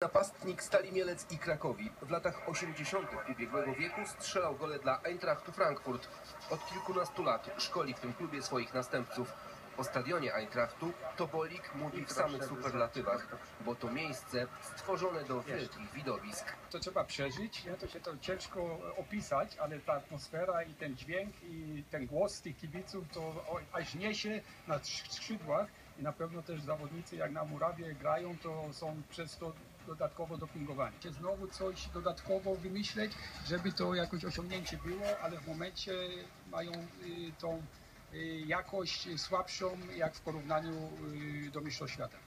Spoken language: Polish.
Napastnik Stali Mielec i Krakowi w latach 80. ubiegłego wieku strzelał gole dla Eintrachtu Frankfurt. Od kilkunastu lat szkoli w tym klubie swoich następców. O stadionie Eintrachtu Topolik mówi w samych superlatywach, bo to miejsce stworzone do wielkich widowisk. to trzeba przeżyć, nie? to się to ciężko opisać, ale ta atmosfera i ten dźwięk i ten głos tych kibiców to aż niesie na skrzydłach i na pewno też zawodnicy jak na Murawie grają, to są przez to dodatkowo dopingowani. Znowu coś dodatkowo wymyśleć, żeby to jakoś osiągnięcie było, ale w momencie mają y, tą y, jakość słabszą jak w porównaniu y, do Mistrzostw Świata.